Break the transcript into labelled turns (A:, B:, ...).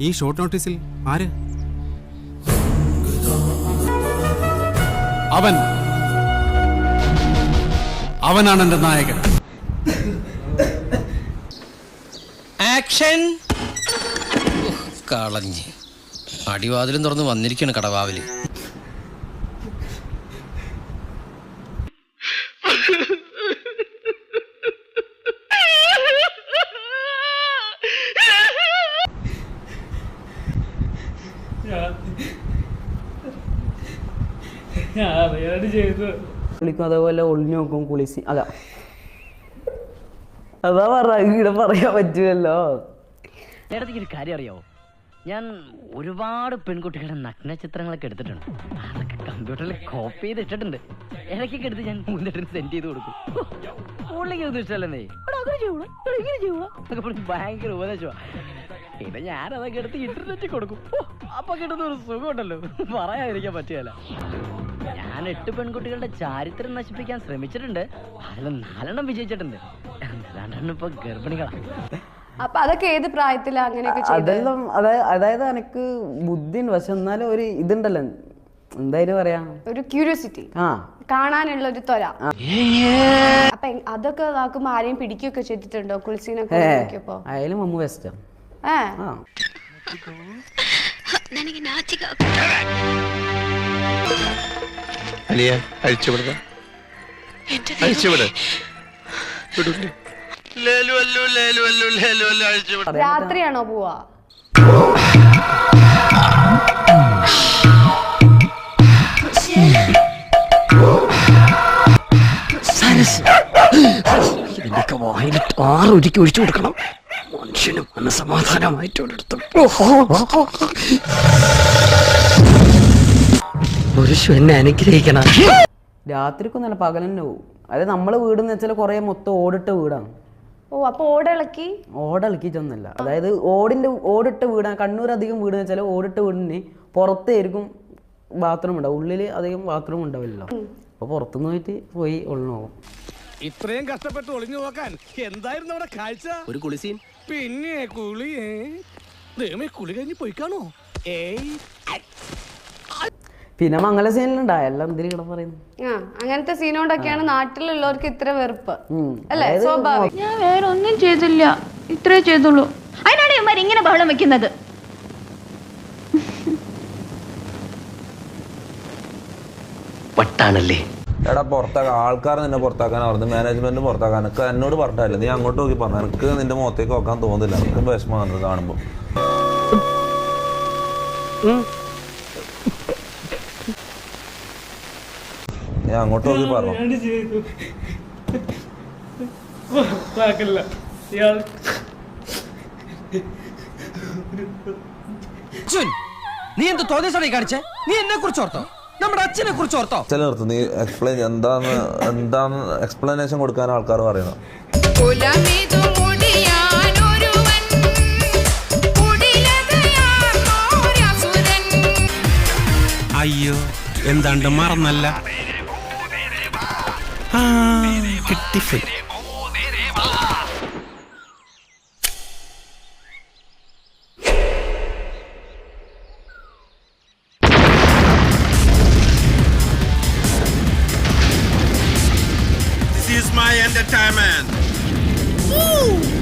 A: ഈ ഷോർട്ട് നോട്ടീസിൽ ആര്? അവൻ. അവനാണ് എന്റെ നായകൻ.
B: ആക്ഷൻ. കളഞ്ഞ്. അടിവാതിലും തുറന്ന് വന്നിരിക്കുകയാണ് കടവാവിൽ.
C: അറിയാണ്ട് ചെയ്തു.
D: കുളിക്കും അതേപോലെ ഒളിഞ്ഞു നോക്കും കുളിസി അതാ. അതാ പറ ഇവിടെ പറയാൻ പറ്റുമല്ലോ.
E: ചേട്ടത്തിക്ക് ഒരു കാര്യം അറിയാവോ? ഞാൻ ഒരുപാട് പെൺകുട്ടികളുടെ നഗ്ന ചിത്രങ്ങളൊക്കെ എടുത്തിട്ടുണ്ട്. അതൊക്കെ കമ്പ്യൂട്ടറിൽ കോപ്പി ചെയ്ത് ഇട്ടിട്ടുണ്ട്. ഇടയ്ക്കൊക്കെ എടുത്ത് ഞാൻ മൂന്നിട്ടിന് സെൻഡ് ചെയ്ത് കൊടുക്കും. ഓൺലൈൻ ഒന്നും ഇഷ്ടമല്ലേ ഭയങ്കര ഉപദേശമാണ് പിന്നെ ഞാൻ അതൊക്കെ എടുത്ത് ഇന്റർനെറ്റ് കൊടുക്കും. അപ്പൊ കിട്ടുന്ന ഒരു സുഖമുണ്ടല്ലോ. പറയാതിരിക്കാൻ പറ്റിയല്ല ഞാൻ എട്ട് പെൺകുട്ടികളുടെ ചാരിത്രം നശിപ്പിക്കാൻ ശ്രമിച്ചിട്ടുണ്ട്. അതിൽ നാലെണ്ണം വിജയിച്ചിട്ടുണ്ട്. രണ്ടെണ്ണം ഇപ്പൊ ഗർഭിണികളാണ്
F: അപ്പൊ അതൊക്കെ ഏത് പ്രായത്തിലാ അങ്ങനെയൊക്കെ ചെയ്തത്
D: അതെല്ലാം അതായത് അതായത് എനിക്ക് ബുദ്ധി പക്ഷെ എന്നാലും ഒരു ഇതുണ്ടല്ലോ. എന്തായാലും പറയാ?
F: ഒരു ക്യൂരിയോസിറ്റി
D: ആ.
F: കാണാനുള്ള ഒരു ത്വര. അപ്പൊ അതൊക്കെ നോക്കുമ്പോ ആരെയും പിടിക്കുകയൊക്കെ ചെയ്തിട്ടുണ്ടോ? കുളിസീനൊക്കെ
D: അയാലും അമ്മ വെസ്റ്റാ
F: രാത്രിയാണോ പോവാ?
E: ഇതിന്റെയൊക്കെ ആറ് ആറൊരുക്കി ഒഴിച്ചു കൊടുക്കണം. മനുഷ്യനും മനസമാധാനമായിട്ട് ഒരിടത്തും പുരുഷു എന്നെ അനുഗ്രഹിക്കണം.
D: രാത്രിക്കൊന്നല്ല പകൽ തന്നെ പോകും അതായത് നമ്മളെ വീടെന്ന് വെച്ചാൽ കുറേ മൊത്തം ഓടിട്ട വീടാണ്.
F: ഓ അപ്പൊ ഓടിളക്കി
D: ഓടിളക്കിയിട്ടൊന്നുമല്ല അതായത് ഓടിന്റെ ഓടിട്ട വീടാണ് കണ്ണൂർ അധികം വീട് വെച്ചാൽ ഓടിട്ട വീടിന് പുറത്തായിരിക്കും ബാത്റൂം ഉണ്ടാവും. ഉള്ളിൽ അധികം ബാത്റൂം ഉണ്ടാവില്ലല്ലോ. അപ്പൊ പുറത്തുനിന്ന് പോയിട്ട് പോയി ഒളിഞ്ഞു പോകും
G: ഇത്രയും കഷ്ടപ്പെട്ട് ഒളിഞ്ഞു നോക്കാൻ എന്തായിരുന്നു അവിടെ കാഴ്ച?
B: ഒരു കുളിസീൻ.
G: പിന്നെ കുളി? ദൈവമേ കുളി കഴിഞ്ഞ് പോയിക്കാണോ? ഏയ്.
D: പിന്നെ മംഗല സീനിലുണ്ടാ? എല്ലാം എന്തിനു കിട പറയുന്നു
F: ആ അങ്ങനത്തെ സീനോണ്ടൊക്കെയാണ് നാട്ടിലുള്ളവർക്ക് ഇത്ര വെറുപ്പ്. അല്ലേ? സ്വാഭാവികം.
H: ഞാൻ വേറെ ഒന്നും ചെയ്തില്ല. ഇത്രേ ചെയ്തുള്ളൂ. അതിനാണ് ഇവന്മാർ ഇങ്ങനെ ബഹളം വെക്കുന്നത്.
B: വട്ടാണല്ലേ?
I: എടാ പുറത്താക്കാൻ ആൾക്കാർ നിന്നെ പുറത്താക്കാൻ പറഞ്ഞു മാനേജ്മെന്റ് പുറത്താക്കാൻ. എനിക്ക് എന്നോട് പറഞ്ഞില്ല നീ അങ്ങോട്ട് നോക്കി പറഞ്ഞു. എനിക്ക് നിന്റെ മുഖത്തേക്ക് നോക്കാൻ തോന്നുന്നില്ല. എനിക്കും വിഷമമാണ് കാണുമ്പോൾ ഞാൻ അങ്ങോട്ട് നോക്കി പറഞ്ഞു.
B: നീ എന്ത് തോന്നിയ കാണിച്ചേ? നീ എന്നെ കുറിച്ച് ഓർത്തോ? നമ്മുടെ അച്ഛനെ കുറിച്ച് ഓർത്തോ.
I: ചില നീ എക്സ്പ്ലെയിൻ എന്താന്ന് എന്താന്ന് എക്സ്പ്ലനേഷൻ കൊടുക്കാൻ ആൾക്കാർ പറയണം
A: അയ്യോ എന്താണ്ട് മറന്നല്ല? ആ, is my entertainment. Woo!